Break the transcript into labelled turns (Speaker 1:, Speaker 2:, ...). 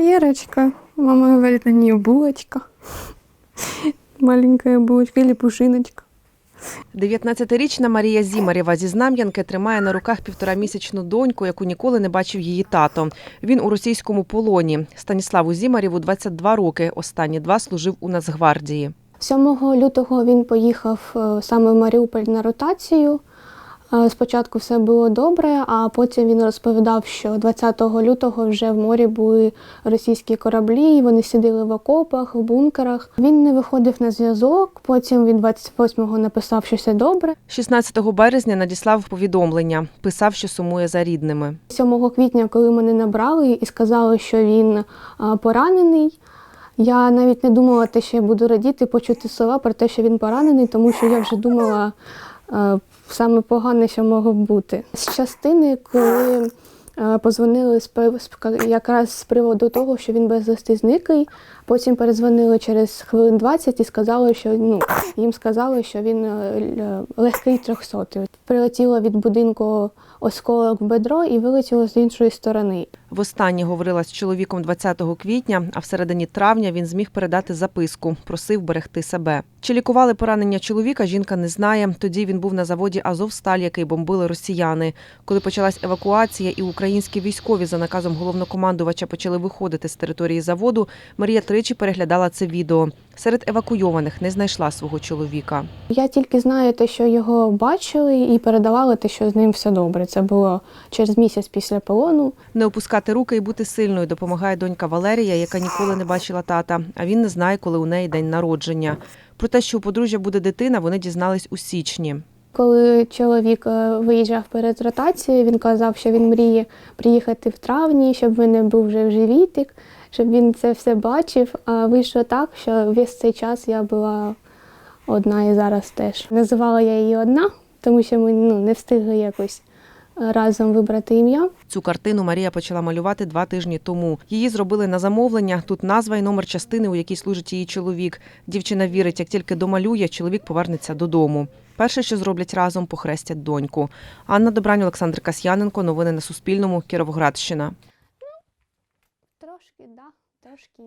Speaker 1: Лерочка. Мама говорит на нее булочка. Маленькая булочка или пушиночка.
Speaker 2: 19-річна Марія Зімарєва зі Знам'янки тримає на руках півторамісячну доньку, яку ніколи не бачив її тато. Він у російському полоні. Станіславу Зімарєву 22 роки. Останні два служив у Нацгвардії.
Speaker 1: 7 лютого він поїхав е, саме в Маріуполь на ротацію. Спочатку все було добре, а потім він розповідав, що 20 лютого вже в морі були російські кораблі, і вони сиділи в окопах, в бункерах. Він не виходив на зв'язок. Потім він 28-го написав, що все добре.
Speaker 2: 16 березня надіслав повідомлення. Писав, що сумує за рідними.
Speaker 1: 7 квітня, коли мене набрали і сказали, що він поранений. Я навіть не думала, те, що я буду радіти, почути слова про те, що він поранений, тому що я вже думала саме погане, що могло бути. З частини, коли е, позвонили з якраз з приводу того, що він безвісти зниклий, потім перезвонили через хвилин 20 і сказали, що ну, їм сказали, що він е, легкий трьохсотий. Прилетіло від будинку осколок в бедро і вилетіло з іншої сторони.
Speaker 2: Востаннє говорила з чоловіком 20 квітня, а в середині травня він зміг передати записку. Просив берегти себе. Чи лікували поранення чоловіка, жінка не знає. Тоді він був на заводі Азовсталь, який бомбили росіяни. Коли почалась евакуація і українські військові за наказом головнокомандувача почали виходити з території заводу, Марія тричі переглядала це відео. Серед евакуйованих не знайшла свого чоловіка.
Speaker 1: Я тільки знаю те, що його бачили, і передавали те, що з ним все добре. Це було через місяць після полону.
Speaker 2: Не опускати руки і бути сильною допомагає донька Валерія, яка ніколи не бачила тата, а він не знає, коли у неї день народження. Про те, що у подружжя буде дитина, вони дізнались у січні.
Speaker 1: Коли чоловік е, виїжджав перед ротацією, він казав, що він мріє приїхати в травні, щоб в мене був вже в живітик, щоб він це все бачив. А вийшло так, що весь цей час я була одна і зараз теж. Називала я її одна, тому що ми ну, не встигли якось разом вибрати ім'я.
Speaker 2: Цю картину Марія почала малювати два тижні тому. Її зробили на замовлення. Тут назва і номер частини, у якій служить її чоловік. Дівчина вірить, як тільки домалює, чоловік повернеться додому. Перше, що зроблять разом, похрестять доньку. Анна Добрань, Олександр Касьяненко. Новини на Суспільному. Кіровоградщина.
Speaker 1: Трошки, да, трошки.